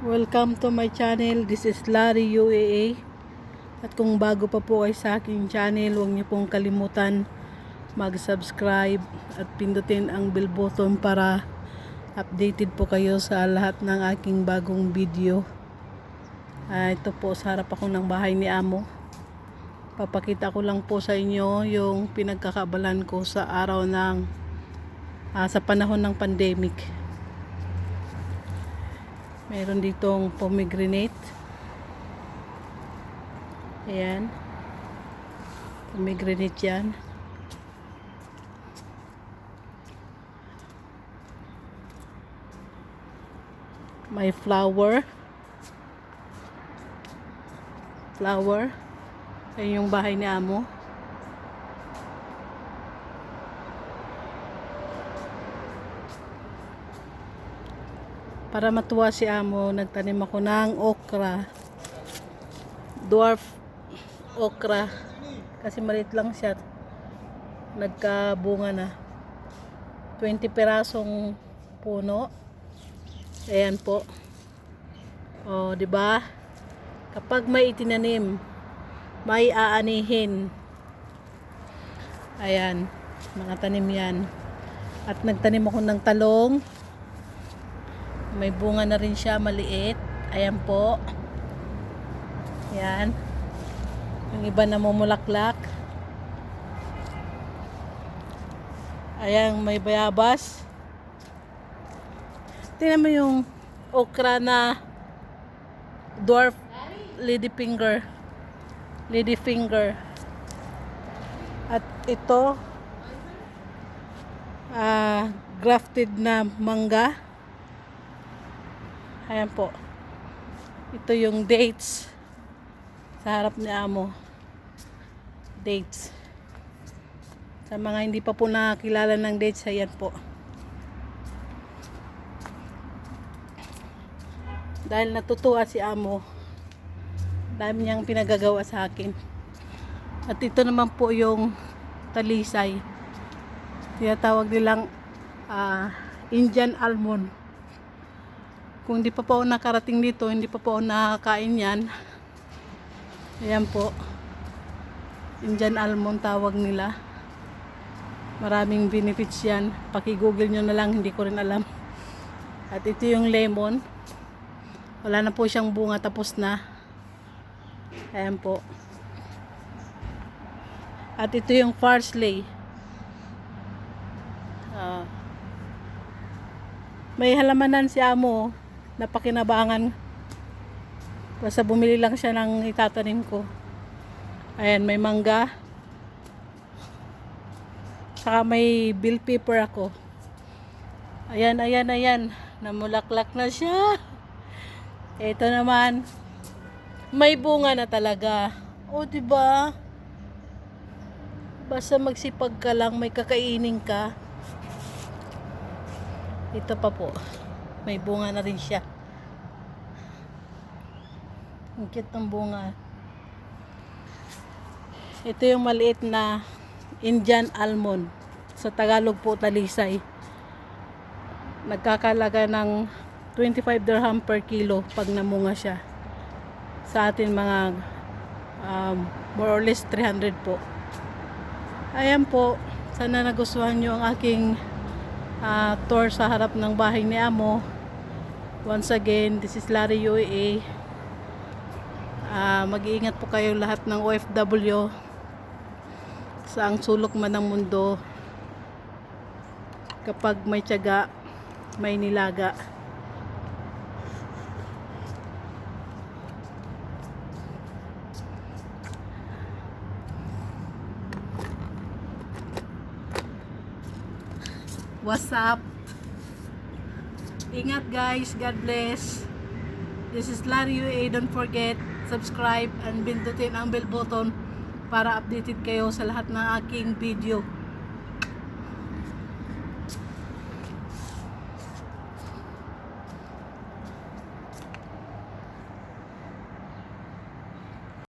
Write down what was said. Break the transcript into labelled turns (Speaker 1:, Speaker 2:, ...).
Speaker 1: Welcome to my channel. This is Larry UAA. At kung bago pa po kayo sa aking channel, huwag niyo pong kalimutan mag-subscribe at pindutin ang bell button para updated po kayo sa lahat ng aking bagong video. Ah, ito po sa harap ako ng bahay ni Amo. Papakita ko lang po sa inyo yung pinagkakabalan ko sa araw ng ah, sa panahon ng pandemic. Meron ditong pomegranate. Ayan. Pomegranate yan. May flower. Flower. Ayun yung bahay ni Amo. Para matuwa si Amo, nagtanim ako ng okra. Dwarf okra. Kasi maliit lang siya. Nagkabunga na. 20 perasong puno. Ayan po. O, di ba? Kapag may itinanim, may aanihin. Ayan, mga tanim yan. At nagtanim ako ng talong. May bunga na rin siya, maliit. Ayan po. Ayan. Yung iba na mumulaklak. Ayan, may bayabas. Tingnan mo yung okra na dwarf lady finger. Lady finger. At ito, ah, grafted na mangga. Ayan po. Ito yung dates. Sa harap ni Amo. Dates. Sa mga hindi pa po nakakilala ng dates, ayan po. Dahil natutuwa si Amo. Dami niyang pinagagawa sa akin. At ito naman po yung talisay. Tinatawag nilang ah, Indian almond. Kung hindi pa po nakarating dito, hindi pa po nakakain yan. Ayan po. Indian almond tawag nila. Maraming benefits yan. Paki-google nyo na lang, hindi ko rin alam. At ito yung lemon. Wala na po siyang bunga, tapos na. Ayan po. At ito yung parsley. Ah. may halamanan si Amo na pakinabangan. Basta bumili lang siya ng itatanim ko. Ayan, may mangga. Saka may bill paper ako. Ayan, ayan, ayan. Namulaklak na siya. Ito naman. May bunga na talaga. O, di ba? Basta magsipag ka lang, may kakainin ka. Ito pa po. May bunga na rin siya. Ang cute ng bunga. Ito yung maliit na Indian almond. Sa Tagalog po, talisay. Nagkakalaga ng 25 dirham per kilo pag namunga siya. Sa atin mga um, more or less 300 po. Ayan po. Sana nagustuhan nyo ang aking ah, tour sa harap ng bahay ni Amo. Once again, this is Larry UAA. Ah, mag-iingat po kayo lahat ng OFW sa ang sulok man ng mundo. Kapag may tiyaga, may nilaga. What's up? Ingat guys. God bless. This is Larry UA. Don't forget, subscribe and pindutin ang bell button para updated kayo sa lahat ng aking video.